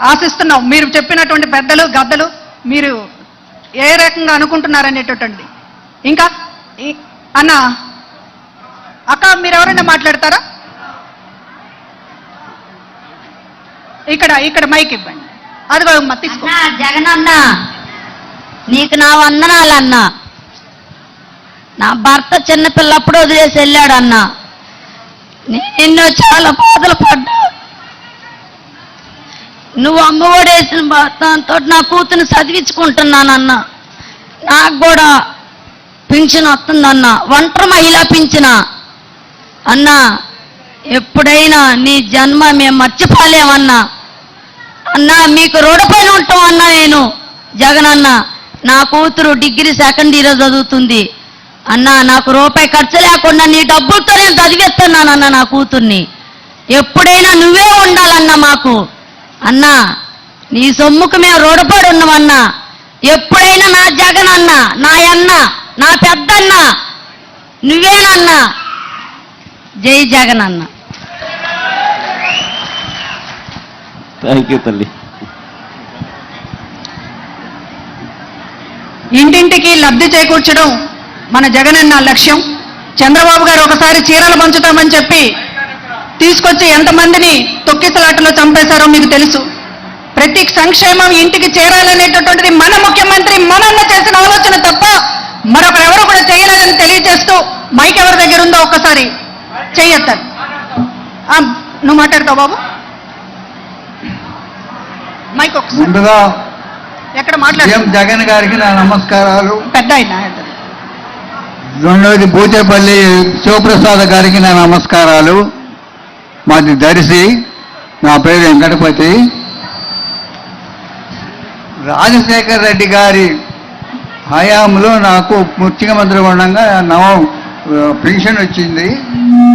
ఆశిస్తున్నాం. మీరు చెప్పినటువంటి పెద్దలు గద్దలు మీరు ఏ రకంగా అనుకుంటున్నారనేటటువంటి ఇంకా? అన్న? అక్క మీరు ఎవరైనా మాట్లాడతారా? ఇక్కడ ఇక్కడ మైక్ ఇవ్వండి. అదిగో తీసుకో. జగనన్న నీకు నా వందనాలన్నా నా భర్త చిన్నపిల్లప్పుడు వదిలేసి వెళ్ళాడన్నా నేను ఎన్నో చాలా బాధలు పడ్డా నువ్వు అమ్మఒడేసిన దాంతో నా కూతురు చదివించుకుంటున్నానన్న. నాకు కూడా పింఛన్ వస్తుందన్న. ఒంటరి మహిళ పింఛన? అన్నా ఎప్పుడైనా నీ జన్మ మేము మర్చిపోలేమన్నా? అన్నా మీకు రోడ్డుపైన ఉంటాం అన్నా నేను? జగన్ అన్న నా కూతురు డిగ్రీ సెకండ్ ఇయర్ చదువుతుంది. అన్నా నాకు రూపాయి ఖర్చు లేకుండా నీ డబ్బులతో నేను చదివిస్తున్నానన్న నా కూతుర్ని. ఎప్పుడైనా నువ్వే ఉండాలన్నా మాకు. అన్నా నీ సొమ్ముకు మేము రోడ్డుపడి ఉన్నామన్నా. ఎప్పుడైనా నా జగన్ అన్న నా అన్న నా పెద్దన్న. నువ్వేనన్నా. జై జగన్ అన్న. థ్యాంక్ యూ తల్లి. ఇంటింటికి లబ్ధి చేకూర్చడం మన జగనన్న లక్ష్యం. చంద్రబాబు గారు ఒకసారి చీరలు పంచుతామని చెప్పి తీసుకొచ్చి ఎంతమందిని తొక్కిసలాటలో చంపేశారో మీకు తెలుసు. ప్రతి సంక్షేమం ఇంటికి చేరాలనేటటువంటిది మన ముఖ్యమంత్రి మనన్న చేసిన ఆలోచన తప్ప మరొకరెవరు కూడా చేయలేదని తెలియజేస్తూ మైక్ ఎవరి దగ్గర ఉందో ఒక్కసారి ఆ, నువ్వు మాట్లాడతావు బాబు. మైక్ ముందుగా ఎక్కడ మాట్లాడు జగన్ గారికి నా నమస్కారాలు. పెద్ద రెండవది బూచేపల్లి శివప్రసాద్ గారికి నా నమస్కారాలు. మాది దరిసి నా పేరు వెంకటపతి. రాజశేఖర్ రెడ్డి గారి హయాంలో నాకు ముఖ్యమంత్రి ఉండగా నవ పెన్షన్ వచ్చింది.